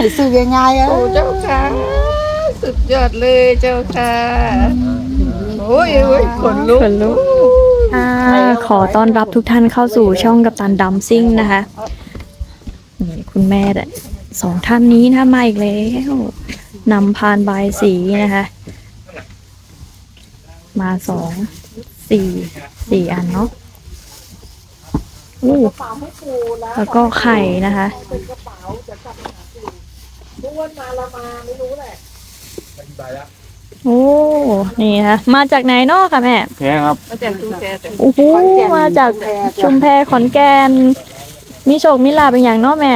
ให้ซื้อง่ายๆเอโอ้อเจ้าค่ะสุดยอดเลยเจ้าค่ะโอ้ยโอ้ยขนลุกขนลุก อ่าขอต้อนรับทุกท่านเข้าสู่ช่องกับตันดัมซิ่งนะคะนี่คุณแม่เนี่ยสองท่านนี้นะมาอีกแล้วนำพานบายสีนะคะ มาสองสี่สี่อันเนาะอู้แล้วก็ไข่นะคะ โอ้ นี่ค่ะมาจากไหนเนาะค่ะแม่ แพ้ครับ มาจากตู้แช่แต่โอ้โห มาจากชุมแพขอนแก่น มีโชคมีลาบเป็นอย่างเนาะแม่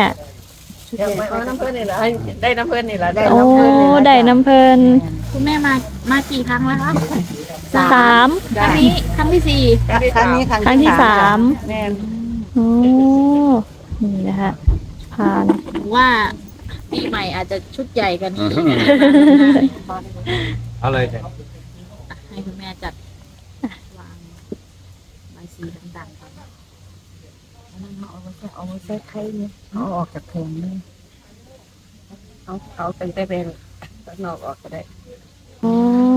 เดี๋ยวมาเอาน้ำเพื่อนนี่แหละให้ได้น้ำเพื่อนนี่แหละได้โอ้ได้น้ำเพลินคุณแม่มามากี่ครั้งแล้วคะสามครั้งนี้ครั้งที่สี่ครั้งนี้ครั้งที่สามแม่นโอ้ นี่นะคะผ่านหรือว่า ปีใหม่อาจจะชุดใหญ่กันนี้เอาเลยแทนให้คุณแม่จัดวางใบสีต่างๆก่อนเอามาใส่เอามาใส่ไข่เนี่ยเอาออกจากแผงนี่เอาเอาตั้งแต่แผงตัดนอกออกก็ได้โอ้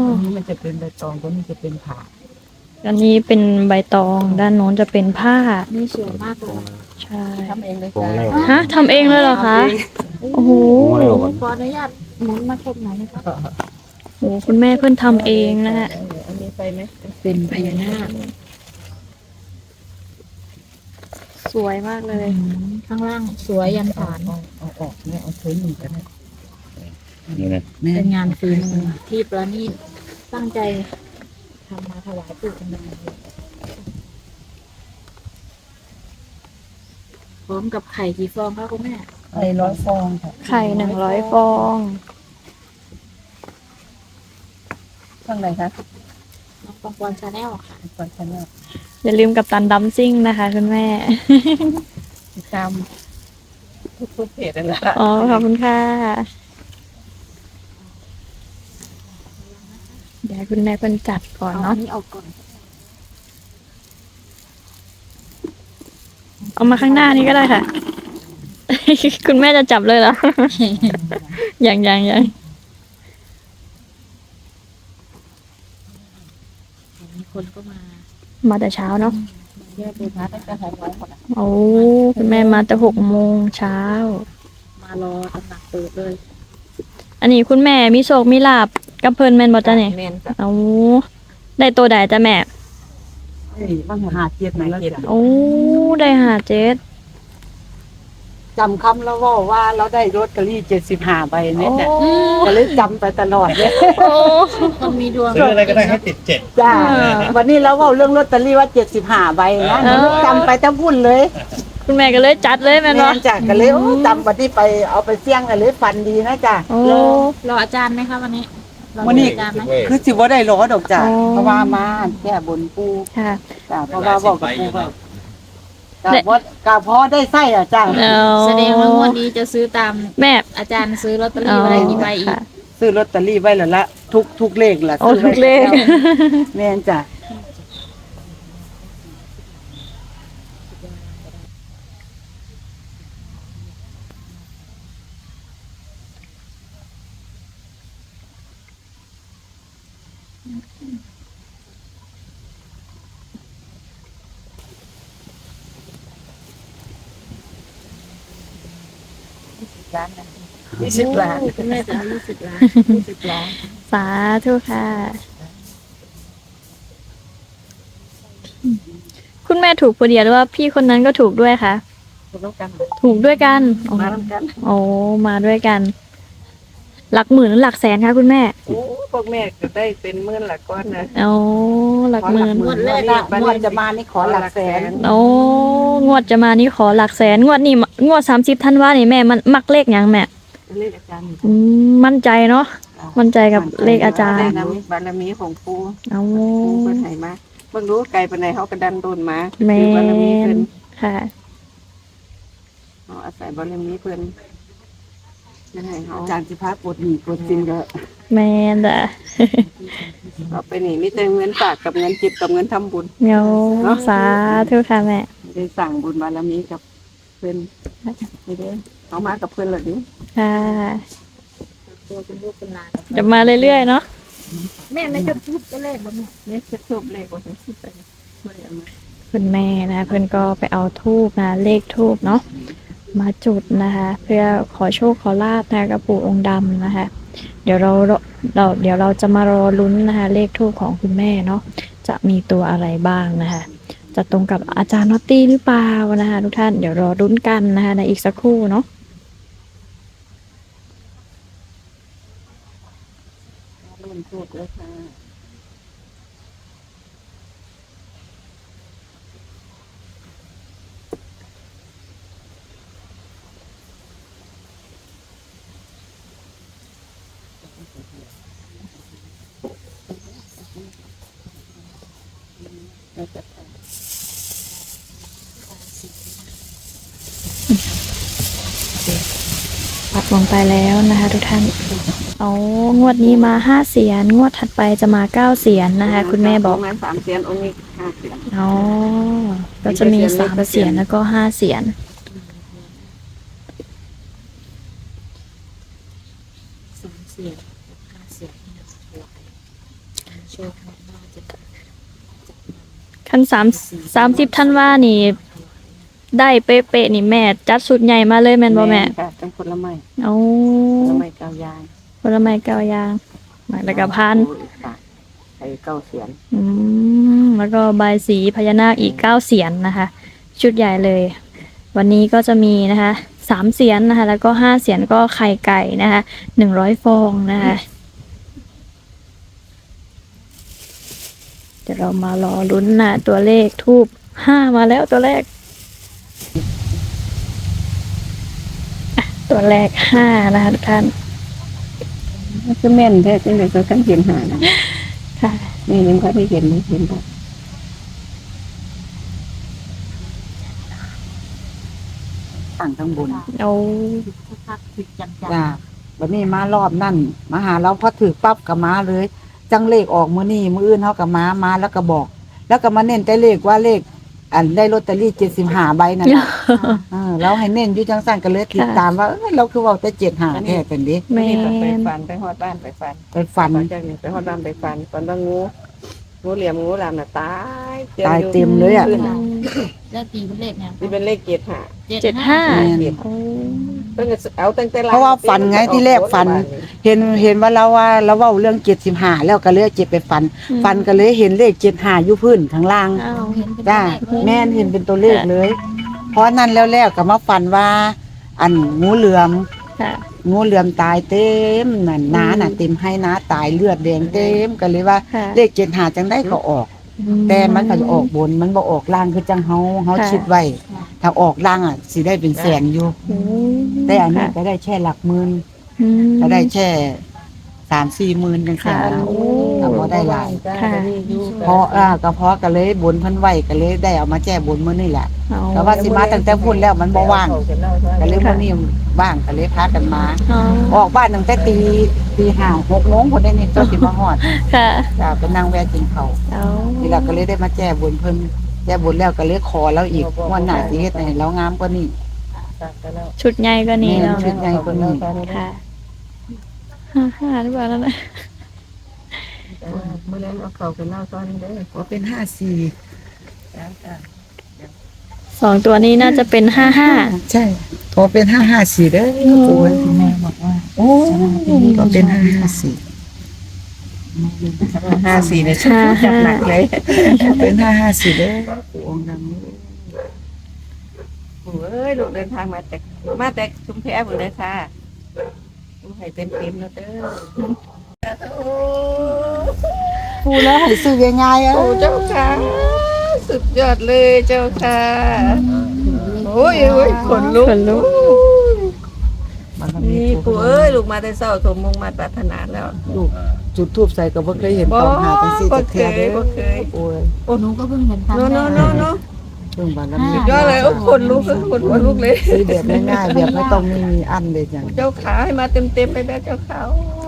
ตรงนี้มันจะเป็นใบตองตรงนี้จะเป็นผ่าอันนี้เป็นใบตอง ด้านโน้นจะเป็นผ้า นี่สวยมากเลยใช่ทำเองเลยปรุงจ้าแล้วฮะทำเองเลยเหรอคะ โอ้โหปรุงแล้วก่อนขออนุญาตหมุนมาชมหน่อยนะคะโอ้คุณแม่เพิ่นทำเองนะฮะอันนี้ใส่ไหมเป็นพญานาคสวยมากเลย ข้างล่างสวยยันฐานเอาออกเนี่ยเอาใช้มือกันนะนี่นะเป็นงานฝีมือที่ประณีตตั้งใจทำมาถวายปู่กันเลยพร้อมกับไข่กี่ฟองคะคุณแม่ ไข่ร้อยฟองค่ะไข่หนึ่งร้อยฟอง ข้างในคะน้องปองปอนชาแนลค่ะก่อนฉันเนี่ยอย่าลืมกับตันดัมซิ่งนะคะคุณแม่ ติดตามทุกๆเพจนั่นแหละอ๋อขอบคุณค่ะ เดี๋ยวคุณแม่เพิ่นจัดก่อนเอาอัเนาะนนี้ออกก่อนเอามาข้างหน้านี้ก็ได้ค่ะ คุณแม่จะจับเลยเหรอ ยังยังยังมีคนก็มามาแต่เช้าเนาะเยอะเลยนะตั้งแต่หกโมงค่ะโอ้คุณแม่มาแต่หกโมงเช้า มารอตำหนักเปิดเลยอันนี้คุณแม่มีโชคมีลาบกับเพิ่นแม่นบ่จ้ะเนี่ยเมนจ้ะเอาได้ตัวใดจ้ะแม่บางหาเจ็ดไหนเจ็ดโอ้ได้หาเจ็ด จำคำแล้วว่าว่าเราได้รถกะลี่เจ็ดสิบห้าใบเนี่ยแต่โอ้ก็เลยจำไปตลอดเลยโอ้คนมีดวงซื้ออะไรก็ได้ให้ติดเจ็ดจ้าวันนี้เราเว่าเรื่องลอตเตอรี่ว่าเจ็ดสิบห้าใบนะหนูจำไปทั้งพุ่นเลย คุณแม่ก็เลยจัดเลยแม่นแม่บ่นจ้ะก็เลยโอ้จำวันนี้ไปเอาไปเสี่ยงกันเลยฟันดีนะจ้ะโอ้รออาจารย์ไหมคะวันนี้รอวันนี้อาจารย์ไหมคือสิว่าได้รอดอกจ้ะอ๋อเพราะว่ามาแค่บนปูค่ะจ้ะเพราะว่าบอกกับปูว่า กะพอกะพอได้ไส้อะจ้ะเอาแสดงว่างวดนี้จะซื้อตามแม่ อาจารย์ซื้อลอตเตอรี่ไว้ได้กี่ใบอีก ค่ะ ซื้อลอตเตอรี่ไว้แล้วละทุกทุกเลขละโอ้ซื้ไว้ทุกเลขแม่นจ้ะ ยี่สิบล้านคุณแม่จะเอายี่สิบล้านยี่สิบล้านสาธุค่ะ คุณแม่ถูกคนเดียวหรือว่าพี่คนนั้นก็ถูกด้วยคะคุณต้องกัน ถูกด้วยกันโอ้มาทำกัน โอ้มาด้วยกัน หลักหมื่นหรือหลักแสนคะคุณแม่โอ้พวกแม่ก็ได้เป็นหมื่นละก้อนนะโอ้หลักหมื่น งวดแรกอะงวดจะมานี่ขอหลักแสน โอ้งวดจะมานี่ขอหลักแสน งวดนี่งวดสามสิบท่านว่านี่แม่มันมักเลขหยังแม่เลขอาจารย์อืมมั่นใจเนาะมั่นใจกับเลขอาจารได้ย์นำบารมีของปูเอาปูเพิ่นให้มาเบิ่งรู้ไกลปานใดเฮาก็ดันโดนมาแมคือบารมีเพิ่นนค่ะเฮาอาศัยบารมีเพิ่น นั่นให้เฮาอาจารย์สิพากดหนีกดสินก็แมนจ้ะเอาไปนี่มีแต่เงินฝากกับเงินเก็บกับเงินทำบุญเงาสาธุค่ะแม่ ได้สั่งบุญบารมีกับเพิ่นนี่เด้อเอามากับเพื่อนเหรอดิค่ะ ตัวเป็นลูกเป็นหลานจะมาเรื่อยๆเนาะแม่ไม่จะพูดก็เลขบ่แม่เนี่ยจะทูบเลขว่าจะคิดไปไม่เอามาคุณแม่นะเพื่อนก็ไปเอาทูบนะเลขทูบเนาะ มาจุดนะคะ เพื่อขอโชคขอลาบนะกับปู่องค์ดำนะคะ เดี๋ยวเราเราเดี๋ยวเราจะมารอลุ้นนะคะ เลขทูบของคุณแม่เนาะจะมีตัวอะไรบ้างนะคะ จะตรงกับอาจารย์นอตตี้หรือเปล่านะคะ ทุกท่านเดี๋ยวรอลุ้นกันนะคะในอีกสักครู่เนาะ เริ่มทูบแล้วค่ะ ปัดลงไปแล้วนะคะทุกท่าน เอางวดนี้มาห้าเสียน งวดถัดไปจะมาเก้าเสียนนะคะ คุณแม่บอกงานสามเสียนองค์นี้ห้าเสียน อ๋อ ก็จะมีสามเสียนแล้วก็ห้าเสียน สามเสียงห้าเสียงที่นำถวายโชคมากน่าจะ ขั้นสามสามสิบท่านว่านี่ ได้เป๊ะๆนี่แม่ จัดสุดใหญ่มาเลยแม่นบ่แม่ค่ะทั้งผลไม้เอาผลไม้เก้ายางผลไม้เก้าอย่างแล้วก็พานไอ้เก้าเสียนอืมแล้วก็ใบายสีพญานาคอีกเก้าเสียนนะคะ ชุดใหญ่เลย วันนี้ก็จะมีนะคะสามเสียนนะคะ แล้วก็ห้าเสียนก็ไข่ไก่นะคะหนึ่งร้อยฟองนะคะ เดี๋ยวเรามารอลุ้นนะตัวเลขทูบห้ามาแล้วตัวแรกอะตัวแรกห้านะคะทุกท่านคือแม่นแท้จริงเลยก็ขั้นเห็นหานะค่ะนี่ยังก็ได้เห็นไม่เห็นบ่ตั้งข้างบนเอาสักพักถึงจังจังจ้าวันนี้มารอบนั่นมาหาเราพอถือปั๊บกับมาเลย จังเลขออกมือนี่มืออื่นเขากับมามาแล้วก็บอก แล้วก็มาเน้นแต่เลขว่าเลข อันได้ลอตเตอรี่เจ็ดสิบห้าใบนั่นแหละเออเราให้เน้นอยู่จังสั่นก็เลยติดตามว่าเอ้ยเราคือเว่าแต่เจ็ดห้าแท้เป็นดิแม่นี่ก็ไปนฟันไปฮอดบ้านไปฟันไปฝัน หลังจากนี้ไปฮอดบ้านไปฟันฟันว่างูงูเหลี่ยมงูหลามน่ะตายตายเต็มเลยอะ ขึ้นแล้วตีเป็นเลขเนี่ยนี่เป็นเลขเกียรติหาเจ็ดห้าแม่นโอ้ เพิ่งจะเอาตั้งแต่เพราะว่าฝันไงที่แรกฝัน เห็นเห็นว่าเราว่าเราเว่าเรื่องเจ็ดสิบห้าแล้วก็เลยเจ็บไปฝันฝันก็เลยเห็นเลขเจ็ดห้าอยู่พื้นข้างล่างอ้าวเห็นเป็นจ้าเลขเลยแม่นเห็นเป็นตัวเลขเลย เพราะนั้นแล้วแล้วก็มาฝันว่า อันงูเหลือม ค่ะ งูเหลือมตายเต็มนั่นน้าน่ะอืม เต็มให้น้าตายเลือดแดงเต็มก็เลยว่า ค่ะเลขเจ็ดหาจังได้ก็ออก แต่มันก็จะออกบนมันบ่ออกล่างคือจังเฮาเฮาค่ะคิดไว้ ถ้าออกล่างอะสิได้เป็นแสนอยู่โอ้แต่อันนี้ค่ะก็ได้แค่หลักหมื่น อืม ก็ได้แค่สามสี่หมื่นจังซี่ค่ะ นะโอ้ก็บ่ได้หลาย ค่ะ เพราะอ่าก็เพราะก็เลยบนเพิ่นไว้ก็เลยได้เอามาแก้บนมื้อนี่แหละเอาแต่ว่า สิมาตั้งแต่พุ่นแล้วมันบ่ว่าง ก็เลยมื้อนี้ว่างก็เลยพากันมา อ๋อออกบ้านตั้งแต่ตีตีห้าหกโมงพุ่นได้นี่ก็สิมาฮอดค่ะจ้าไปนั่งแวะกินข้าวเอาทีหลังก็เลยได้มาแก้บนเพิ่นแก้บนแล้วก็เลยขอแล้วอีกวันหน้าสิเฮ็ดให้แล้วงามกว่านี้ ชุดใหญ่ก็นี่แม่เนาะชุดใหญ่กว่านี้ ค่ะ ห้าห้าหรือเปล่านั่นน่ะเมื่อนั้นเอาเขาไปเล่าตอนนี้เด้อว่าเป็นห้าสี่สองตัวนี้น่าจะเป็นห้าห้าใช่พอเป็นห้าห้าสี่เด้อโอ้ยแม่บอกว่าโอ้ก็เป็นห้าห้าสี่ห้าสี่เนี่ยชุดจัดหนักเลยเป็นห้าห้าสี่เด้อปู่องค์ดำนี้โอ้ยลูกเดินทางมาแต่มาแต่ชุมแพหมดเลยค่ะลูก ให้เต็มเต็มๆแล้วเด้อโอ้ปู่แล้วให้ซื้อง่ายๆอะโอ้เจ้าค่ะสุดยอดเลยเจ้าค่ะโอ้ยโอ้ยขนลุกขนลุกนี่ปู่เอ้ยลูกมาแต่เศร้าสมมงมาปรารถนาแล้ว ลูกจุดทูบใส่ก็บ่เคยเห็นบ่เตาหาจังซี่บ่จักเคเทื่อยเด้อบ่เคย โอ้ย โอ้หนูก็เพิ่งเห็นครั้งโนแรโนกโนโน เพิ่งบารมีสุยอดเลยโอ้ขนลุกขนลุกเลย ซื้อแบบง่ายๆแบบไม่ต้องไม่มีอันเลยจังเจ้าขาให้มาเต็มเต็มๆไปแล้วเจ้าขาโอ้ย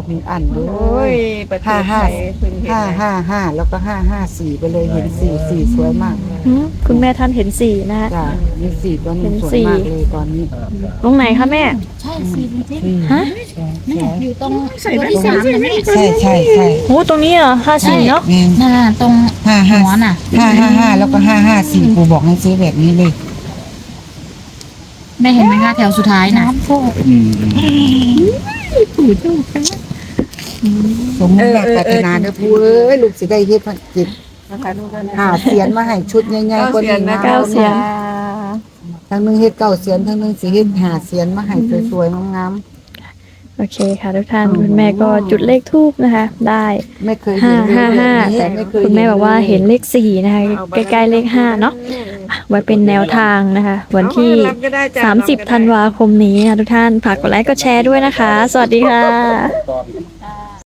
บบ่มีอันเลโอ้ยยประเทศไทยเพิ่งเห็นห้านะห้าห้าแล้วก็ห้าห้าสี่ไปเลยเห็นสี่สี่สวยมากหืมคุณแม่ท่านเห็นสีนะฮะ จ้ะมีสี่ตัวนี้เห็นสวยสี่มากเลยตอนนี้ ตรงไหนคะแม่ ใช่สิจริงฮะๆนี่อยู่ตรงตัวที่สามนะแม่ใช่ใช่ใช่โหตรงนี้เหรอห้าสี่เนาะ แม่นน่ะตรงห้าห้าหัวน่ะ ห้าห้าห้าแล้วก็ห้าห้าสี่กูบอกให้ซื้อแบบนี้เลย แม่เห็นไหมคะแถวสุดท้ายนะอืม สมมติแบบปรารถนาเด้อผู้เอ้ยลูกสิได้เฮ็ดพันจิตนะคะทุกท่านหาเสียนมาให้ชุดใหญ่ๆกว่านี้นะเก้าเสียนทั้งหนึงเฮ็ดเก้าเสียนทั้งหนึงสิเฮ็ดหาเสียนมาให้สวยๆงามโอเคค่ะทุกท่านคุณแม่ก็จุดเลขทูบนะคะ ได้ๆไม่เคยห้าเห็นเลยห้าห้าแบบนี้แต่ไม่เคยคุณแม่บอกว่าเห็นเลขสี่นะคะใกล้ๆเลขห้าเนาะไว้เป็นแนวทางนะคะ วันที่รับก็ได้จ้ะ30 ธันวาคมนี้นะทุกท่านฝากกดไลค์กดแชร์ด้วยนะคะ สวัสดีค่ะตอน